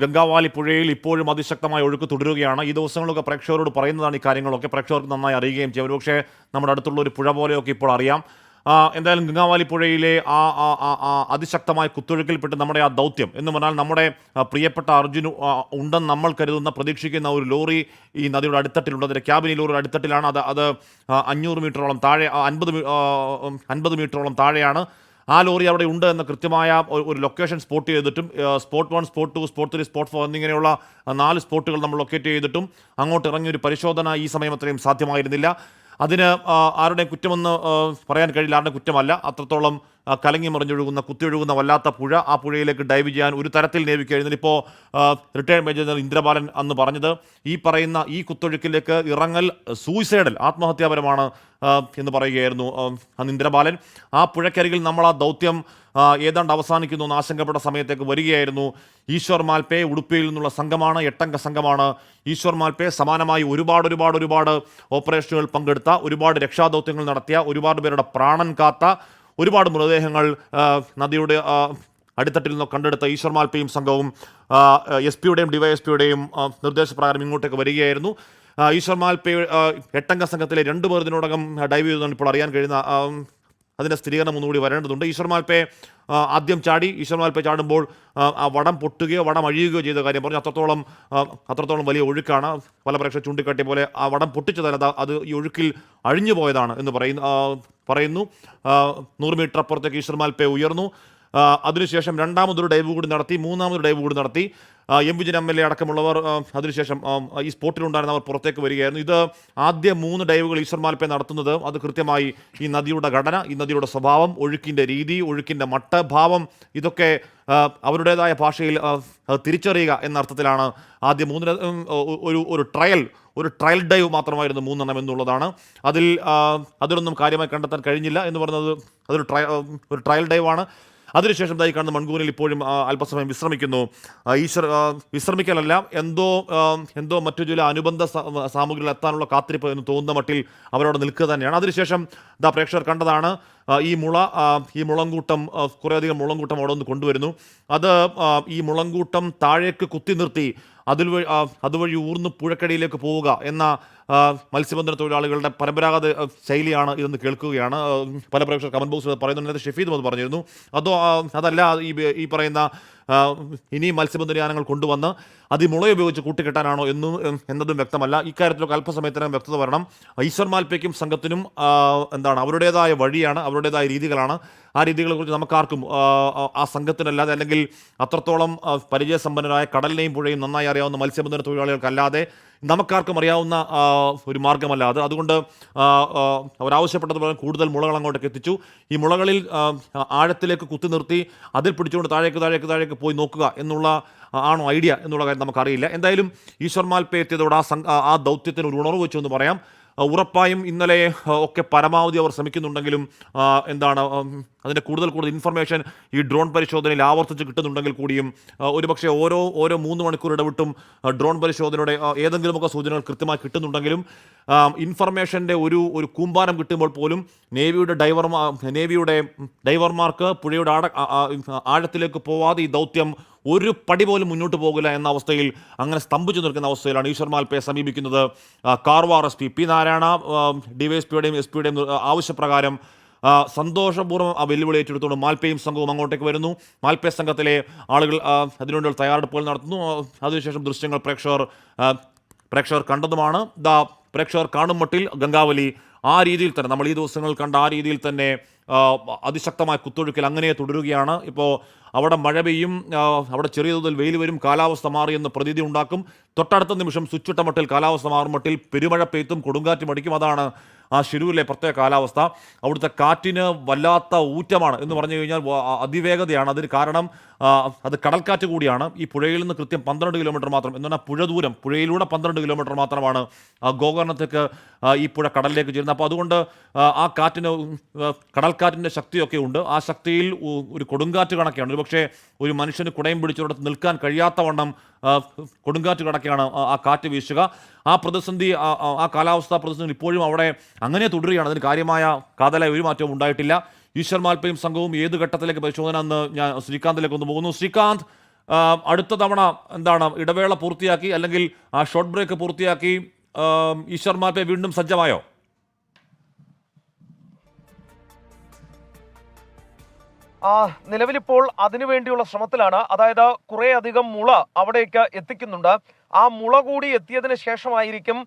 ഗംഗാവാലി പുഴയിൽ ഇപ്പോഴും അതിശക്തമായ ഒഴുക്ക് തുടരുകയാണ്. ഈ ദിവസങ്ങളൊക്കെ പ്രേക്ഷകരോട് പറയുന്നതാണ് ഈ കാര്യങ്ങളൊക്കെ പ്രേക്ഷകർക്ക് നന്നായി അറിയുകയും ചെയ്യും. ഒരുപക്ഷെ നമ്മുടെ അടുത്തുള്ള ഒരു പുഴ പോലെയൊക്കെ ഇപ്പോൾ അറിയാം. എന്തായാലും ഗംഗാവാലി പുഴയിലെ ആ അതിശക്തമായ കുത്തൊഴുക്കിൽപ്പെട്ട് നമ്മുടെ ആ ദൗത്യം എന്ന് പറഞ്ഞാൽ നമ്മുടെ പ്രിയപ്പെട്ട അർജുനു ഉണ്ടെന്ന് നമ്മൾ കരുതുന്ന പ്രതീക്ഷിക്കുന്ന ഒരു ലോറി ഈ നദിയുടെ അടിത്തട്ടിലുണ്ട് അതിന്റെ ക്യാബിനി ലോറിയുടെ അടിത്തട്ടിലാണ്. അത് അത് അഞ്ഞൂറ് മീറ്ററോളം താഴെ അൻപത് അൻപത് മീറ്ററോളം താഴെയാണ്. ആ ലോറി അവിടെ ഉണ്ട് എന്ന കൃത്യമായ ഒരു- ലൊക്കേഷൻ സ്പോട്ട് ചെയ്തിട്ടും spot one spot two spot three spot four എന്നിങ്ങനെയുള്ള നാല് സ്പോട്ടുകൾ നമ്മൾ ലൊക്കേറ്റ് ചെയ്തിട്ടും അങ്ങോട്ട് ഇറങ്ങിയ ഒരു പരിശോധന ഈ സമയം അത്രയും സാധ്യമായിരുന്നില്ല. അതിന് ആരുടെയും കുറ്റമെന്ന് പറയാൻ കഴിയില്ല ആരുടെ കുറ്റമല്ല. അത്രത്തോളം കലങ്ങി മറിഞ്ഞൊഴുകുന്ന കുത്തിയൊഴുകുന്ന വല്ലാത്ത പുഴ. ആ പുഴയിലേക്ക് ഡൈവ് ചെയ്യാൻ ഒരു തരത്തിൽ നേവിക്ക് കഴിയുന്നില്ല ഇപ്പോൾ റിട്ടയർഡ് മേജർ ജനറൽ ഇന്ദ്രബാലൻ അന്ന് പറഞ്ഞത്. ഈ പറയുന്ന ഈ കുത്തൊഴുക്കിലേക്ക് ഇറങ്ങൽ സൂയിസൈഡൽ ആത്മഹത്യാപരമാണ് എന്ന് പറയുകയായിരുന്നു അന്ന് ഇന്ദ്രബാലൻ. ആ പുഴക്കരികിൽ നമ്മൾ ആ ദൗത്യം ഏതാണ്ട് അവസാനിക്കുന്നു എന്ന് ആശങ്കപ്പെട്ട സമയത്തേക്ക് വരികയായിരുന്നു. ഈശ്വർ മാൽപേ ഉടുപ്പിയിൽ നിന്നുള്ള സംഘമാണ് എട്ടംഗ സംഘമാണ്. ഈശ്വർ മാൽപേ സമാനമായി ഒരുപാട് ഒരുപാട് ഒരുപാട് ഓപ്പറേഷനുകൾ പങ്കെടുത്ത ഒരുപാട് രക്ഷാദൗത്യങ്ങൾ നടത്തിയ ഒരുപാട് പേരുടെ പ്രാണൻ കാത്ത ഒരുപാട് മൃതദേഹങ്ങൾ നദിയുടെ അടിത്തട്ടിൽ നിന്ന് കണ്ടെടുത്ത ഈശ്വർ മാൽപ്പയും സംഘവും എസ് പിയുടെയും ഡിവൈഎസ് പിയുടെയും നിർദ്ദേശപ്രകാരം ഇങ്ങോട്ടേക്ക് വരികയായിരുന്നു. ഈശ്വർ മാൽപ്പെ എട്ടംഗ സംഘത്തിലെ രണ്ട് പേർ ഇതിനോടകം ഡൈവ് ചെയ്തെന്നാണ് ഇപ്പോൾ അറിയാൻ കഴിയുന്ന അതിന്റെ സ്ഥിരീകരണം ഒന്നുകൂടി വരേണ്ടതുണ്ട്. ഈശ്വർ മാൽപ്പെ ആദ്യം ചാടി ഈശ്വർ മാൽപ്പെ ചാടുമ്പോൾ ആ, വടം പൊട്ടുകയോ വടം അഴിയുകയോ ചെയ്ത കാര്യം പറഞ്ഞു. അത്രത്തോളം അത്രത്തോളം വലിയ ഒഴുക്കാണ്. പല പ്രേക്ഷകർ ചൂണ്ടിക്കാട്ടിയ പോലെ ആ വടം പൊട്ടിച്ചതല്ല അത് ഈ ഒഴുക്കിൽ അഴിഞ്ഞു പോയതാണ് എന്ന് പറയുന്നു പറയുന്നു. നൂറ് മീറ്റർ അപ്പുറത്തേക്ക് ഈശ്വർ മാൽപ്പെ ഉയർന്നു. അതിനുശേഷം രണ്ടാമതൊരു ഡൈവ് കൂടി നടത്തി മൂന്നാമതൊരു ഡൈവ് കൂടി നടത്തി. M Vijayan M L A അടക്കമുള്ളവർ അതിനുശേഷം ഈ സ്പോട്ടിലുണ്ടായിരുന്നവർ പുറത്തേക്ക് വരികയായിരുന്നു. ഇത് ആദ്യ മൂന്ന് ഡൈവുകൾ ഈശ്വർ മാൽപ്പെ നടത്തുന്നത്. അത് കൃത്യമായി ഈ നദിയുടെ ഘടന ഈ നദിയുടെ സ്വഭാവം ഒഴുക്കിന്റെ രീതി ഒഴുക്കിന്റെ മട്ടഭാവം ഇതൊക്കെ അവരുടേതായ ഭാഷയിൽ തിരിച്ചറിയുക എന്ന അർത്ഥത്തിലാണ് ആദ്യം മൂന്ന് ഒരു ഒരു ട്രയൽ ഒരു ട്രയൽ ഡൈവ് മാത്രമായിരുന്നു മൂന്നെണ്ണം എന്നുള്ളതാണ്. അതിൽ അതിലൊന്നും കാര്യമായി കണ്ടെത്താൻ കഴിഞ്ഞില്ല എന്ന് പറയുന്നത് അതൊരു ട്രയൽ ഒരു ട്രയൽ ഡൈവാണ് അതിനുശേഷം ഇതായി കാണുന്ന മൺകൂനിൽ ഇപ്പോഴും അല്പസമയം വിശ്രമിക്കുന്നു. ഈശ്വർ വിശ്രമിക്കലല്ല എന്തോ എന്തോ മറ്റു ചില അനുബന്ധ സാമഗ്രികൾ എത്താനുള്ള കാത്തിരിപ്പ് എന്ന് തോന്നുന്ന മട്ടിൽ അവരോട് നിൽക്കുക തന്നെയാണ്. അതിനുശേഷം ദ പ്രേക്ഷകർ കണ്ടതാണ് ഈ മുള ഈ മുളങ്കൂട്ടം കുറേയധികം മുളങ്കൂട്ടം അവിടെ നിന്ന് കൊണ്ടുവരുന്നു. അത് ഈ മുളങ്കൂട്ടം താഴേക്ക് കുത്തി നിർത്തി അതിൽ വഴി അതുവഴി ഊർന്ന് പുഴക്കടിയിലേക്ക് പോവുക എന്ന മത്സ്യബന്ധന തൊഴിലാളികളുടെ പരമ്പരാഗത ശൈലിയാണ് ഇതെന്ന് കേൾക്കുകയാണ്. പല പ്രേക്ഷകർ കമന്റ് ബോക്സിൽ പറയുന്നുണ്ട്. ഷെഫീദ് അത് പറഞ്ഞിരുന്നു. അതോ അതല്ല ഈ പറയുന്ന ആ, ഇനി മത്സ്യബന്ധന യാനങ്ങൾ കൊണ്ടുവന്ന് അതിമുള മുള ഉപയോഗിച്ച് കൂട്ടിക്കെട്ടാനാണോ എന്നും എന്നതും വ്യക്തമല്ല. ഇക്കാര്യത്തിലൊക്കെ അല്പസമയത്തിനകം വ്യക്തത വരണം. ഈശ്വർ മാൽപ്പയ്ക്കും സംഘത്തിനും എന്താണ് അവരുടേതായ വഴിയാണ് അവരുടേതായ രീതികളാണ്. ആ രീതികളെക്കുറിച്ച് നമുക്കാർക്കും ആ, സംഘത്തിനല്ലാതെ അല്ലെങ്കിൽ അത്രത്തോളം പരിചയസമ്പന്നരായ കടലിനെയും പുഴയും നന്നായി അറിയാവുന്ന മത്സ്യബന്ധന തൊഴിലാളികൾക്കല്ലാതെ നമുക്കാർക്കും അറിയാവുന്ന ഒരു മാർഗമല്ല അത്. അതുകൊണ്ട് അവരാവശ്യപ്പെട്ടതുപോലെ കൂടുതൽ മുളകൾ അങ്ങോട്ടേക്ക് എത്തിച്ചു. ഈ മുളകളിൽ ആഴത്തിലേക്ക് കുത്തി നിർത്തി അതിൽ പിടിച്ചുകൊണ്ട് താഴേക്ക് താഴേക്ക് താഴേക്ക് പോയി നോക്കുക എന്നുള്ള ആണോ ഐഡിയ എന്നുള്ള കാര്യം നമുക്കറിയില്ല. എന്തായാലും ഈശ്വർ മാൽപ്പെ എത്തിയതോടെ ആ ആ- ദൗത്യത്തിന് ഒരു ഉണർവ് വെച്ചു എന്ന് പറയാം. ഉറപ്പായും ഇന്നലെ ഒക്കെ പരമാവധി അവർ ശ്രമിക്കുന്നുണ്ടെങ്കിലും എന്താണ് അതിന്റെ കൂടുതൽ കൂടുതൽ ഇൻഫർമേഷൻ ഈ ഡ്രോൺ പരിശോധനയിൽ ആവർത്തിച്ച് കിട്ടുന്നുണ്ടെങ്കിൽ കൂടിയും ഒരുപക്ഷെ ഓരോ ഓരോ മൂന്ന് മണിക്കൂർ ഇടവിട്ടും ഡ്രോൺ പരിശോധനയുടെ ഏതെങ്കിലുമൊക്കെ സൂചനകൾ കൃത്യമായി കിട്ടുന്നുണ്ടെങ്കിലും ഇൻഫർമേഷന്റെ ഒരു ഒരു കൂമ്പാരം കിട്ടുമ്പോൾ പോലും നേവിയുടെ ഡൈവർമാർ നേവിയുടെ ഡൈവർമാർക്ക് പുഴയുടെ ആഴത്തിലേക്ക് പോവാതെ ഈ ദൗത്യം ഒരു പടി പോലും മുന്നോട്ട് പോകില്ല എന്ന അവസ്ഥയിൽ അങ്ങനെ സ്തംഭിച്ചു നിൽക്കുന്ന അവസ്ഥയിലാണ് ഈശ്വർ മാൽപ്പയെ സമീപിക്കുന്നത്. Karwar S P P Narayana ഡിവൈഎസ്പിയുടെയും S പിയുടെയും ആവശ്യപ്രകാരം സന്തോഷപൂർവം ആ വെല്ലുവിളി ഏറ്റെടുത്തുകൊണ്ട് മാൽപ്പയും സംഘവും അങ്ങോട്ടേക്ക് വരുന്നു. മാൽപ്പയ സംഘത്തിലെ ആളുകൾ അതിനുവേണ്ടി തയ്യാറെടുപ്പുകൾ നടത്തുന്നു. അതിനുശേഷം ദൃശ്യങ്ങൾ പ്രേക്ഷകർ പ്രേക്ഷകർ കണ്ടതുമാണ്. ദ പ്രേക്ഷകർ കാണും മട്ടിൽ ഗംഗാവലി ആ രീതിയിൽ തന്നെ നമ്മൾ ഈ ദിവസങ്ങൾ കണ്ട ആ രീതിയിൽ തന്നെ അതിശക്തമായ കുത്തൊഴുക്കിൽ അങ്ങനെ തുടരുകയാണ്. ഇപ്പോൾ അവിടെ മഴ പെയ്യും അവിടെ ചെറിയ തോതിൽ വെയിൽ വരും കാലാവസ്ഥ മാറിയെന്ന് പ്രതീതി ഉണ്ടാക്കും. തൊട്ടടുത്ത നിമിഷം സ്വിച്ചിട്ട മട്ടിൽ കാലാവസ്ഥ മാറും. മട്ടിൽ പെരുമഴ പെയ്ത്തും കൊടുങ്കാറ്റും അടിക്കും അതാണ് ആ ഷിരൂരിലെ പ്രത്യേക കാലാവസ്ഥ. അവിടുത്തെ കാറ്റിന് വല്ലാത്ത ഊറ്റമാണ് എന്ന് പറഞ്ഞു കഴിഞ്ഞാൽ അതിവേഗതയാണ്. അതിന് കാരണം അത് കടൽക്കാറ്റ് കൂടിയാണ്. ഈ പുഴയിൽ നിന്ന് കൃത്യം പന്ത്രണ്ട് കിലോമീറ്റർ മാത്രം. എന്ന് പറഞ്ഞാൽ പുഴ ദൂരം പുഴയിലൂടെ പന്ത്രണ്ട് കിലോമീറ്റർ മാത്രമാണ് ഗോകർണത്തേക്ക് ഈ പുഴ കടലിലേക്ക് ചേരുന്നത്. അപ്പോൾ അതുകൊണ്ട് ആ, കാറ്റിന് കടൽക്കാറ്റിന്റെ ശക്തിയൊക്കെ ഉണ്ട്. ആ ശക്തിയിൽ ഒരു കൊടുങ്കാറ്റ് കണക്കെയാണ് ഒരുപക്ഷെ ഒരു മനുഷ്യന് കുടയും പിടിച്ചിടത്ത് നിൽക്കാൻ കഴിയാത്ത വണ്ണം കൊടുങ്കാറ്റ് കണക്കെയാണ് ആ- കാറ്റ് വീശുക. ആ പ്രതിസന്ധി ആ കാലാവസ്ഥാ പ്രതിസന്ധി ഇപ്പോഴും അവിടെ അങ്ങനെ തുടരുകയാണ്. അതിന് കാര്യമായ കാതലായ ഒരു മാറ്റവും ഉണ്ടായിട്ടില്ല. ഈശ്വർ മാൽപ്പയും സംഘവും ഏത് ഘട്ടത്തിലേക്ക് പരിശോധന എന്ന് ഞാൻ ശ്രീകാന്തിലേക്ക് ഒന്ന് പോകുന്നു. ശ്രീകാന്ത് അടുത്ത തവണ എന്താണ് ഇടവേള പൂർത്തിയാക്കി അല്ലെങ്കിൽ ആ ഷോർട്ട് ബ്രേക്ക് പൂർത്തിയാക്കി ഈശ്വർ മാൽപ്പയെ വീണ്ടും സജ്ജമായോ? നിലവിലിപ്പോൾ അതിനുവേണ്ടിയുള്ള ശ്രമത്തിലാണ്. അതായത് കുറെ അധികം മുള അവിടേക്ക് എത്തിക്കുന്നുണ്ട്. ആ മുള കൂടി എത്തിയതിന് ശേഷമായിരിക്കും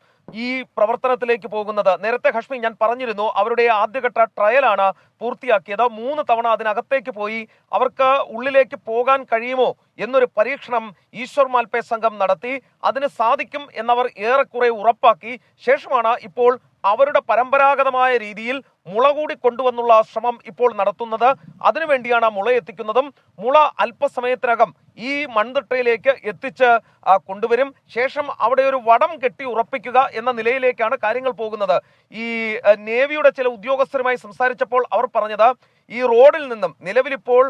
ഈ പ്രവർത്തനത്തിലേക്ക് പോകുന്നത്. നേരത്തെ ഹഷ്മി ഞാൻ പറഞ്ഞിരുന്നു അവരുടെ ആദ്യഘട്ട ട്രയലാണ് പൂർത്തിയാക്കിയത്. മൂന്ന് തവണ അതിനകത്തേക്ക് പോയി അവർക്ക് ഉള്ളിലേക്ക് പോകാൻ കഴിയുമോ എന്നൊരു പരീക്ഷണം ഈശ്വർ മാൽപേ സംഘം നടത്തി. അതിന് സാധിക്കും എന്നവർ ഏറെക്കുറെ ഉറപ്പാക്കി. ശേഷമാണ് ഇപ്പോൾ അവരുടെ പരമ്പരാഗതമായ രീതിയിൽ മുള കൂടി കൊണ്ടുവന്നുള്ള ശ്രമം ഇപ്പോൾ നടത്തുന്നത്. അതിനുവേണ്ടിയാണ് മുള എത്തിക്കുന്നതും. മുള അല്പസമയത്തിനകം ഈ മൺതിട്ടയിലേക്ക് എത്തിച്ച് കൊണ്ടുവരും. ശേഷം അവിടെ ഒരു വടം കെട്ടി ഉറപ്പിക്കുക എന്ന നിലയിലേക്കാണ് കാര്യങ്ങൾ പോകുന്നത്. ഈ നേവിയുടെ ചില ഉദ്യോഗസ്ഥരുമായി സംസാരിച്ചപ്പോൾ അവർ പറഞ്ഞത് ഈ റോഡിൽ നിന്നും നിലവിലിപ്പോൾ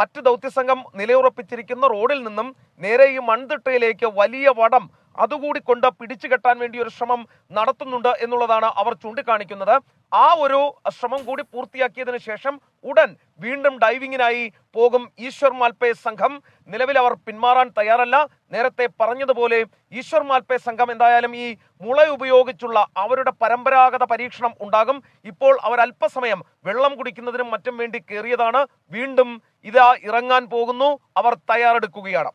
മറ്റ് ദൗത്യസംഘം നിലയുറപ്പിച്ചിരിക്കുന്ന റോഡിൽ നിന്നും നേരെ ഈ മൺതിട്ടയിലേക്ക് വലിയ വടം അതുകൂടി കൊണ്ട് പിടിച്ചു കെട്ടാൻ വേണ്ടി ഒരു ശ്രമം നടത്തുന്നുണ്ട് എന്നുള്ളതാണ് അവർ ചൂണ്ടിക്കാണിക്കുന്നത്. ആ ഒരു ശ്രമം കൂടി പൂർത്തിയാക്കിയതിനു ശേഷം ഉടൻ വീണ്ടും ഡൈവിങ്ങിനായി പോകും ഈശ്വർ മാൽപേ സംഘം. നിലവിൽ അവർ പിന്മാറാൻ തയ്യാറല്ല. നേരത്തെ പറഞ്ഞതുപോലെ ഈശ്വർ മാൽപേ സംഘം എന്തായാലും ഈ മുള ഉപയോഗിച്ചുള്ള അവരുടെ പരമ്പരാഗത പരീക്ഷണം ഉണ്ടാകും. ഇപ്പോൾ അവർ അല്പസമയം വെള്ളം കുടിക്കുന്നതിനും മറ്റും വേണ്ടി കയറിയതാണ് വീണ്ടും ഇതാ ഇറങ്ങാൻ പോകുന്നു. അവർ തയ്യാറെടുക്കുകയാണ്.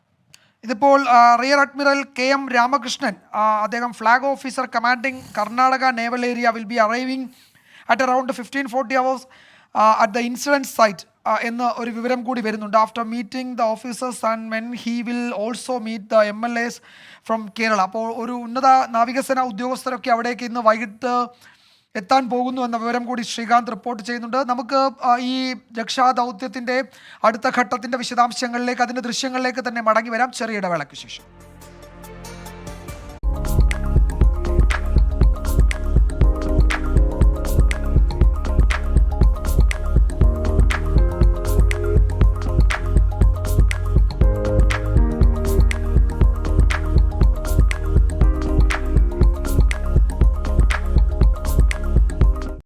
ഇതിപ്പോൾ rear admiral K M Ramakrishnan അദ്ദേഹം flag officer commanding Karnataka naval area will be arriving at around fifteen forty hours at the incident site എന്ന് ഒരു വിവരം കൂടി വരുന്നുണ്ട്. After meeting the officers and men he will also meet the M L S from Kerala അപ്പോൾ ഒരു ഉന്നത നാവികസേന ഉദ്യോഗസ്ഥരൊക്കെ അവിടേക്ക് ഇന്ന് വൈകിട്ട് എത്താൻ പോകുന്നു എന്ന വിവരം കൂടി ശ്രീകാന്ത് റിപ്പോർട്ട് ചെയ്യുന്നുണ്ട്. നമുക്ക് ഈ രക്ഷാദൗത്യത്തിന്റെ അടുത്ത ഘട്ടത്തിന്റെ വിശദാംശങ്ങളിലേക്ക് അതിന്റെ ദൃശ്യങ്ങളിലേക്ക് തന്നെ മടങ്ങി വരാം. ചെറിയ ഇടവേളയ്ക്ക് ശേഷം.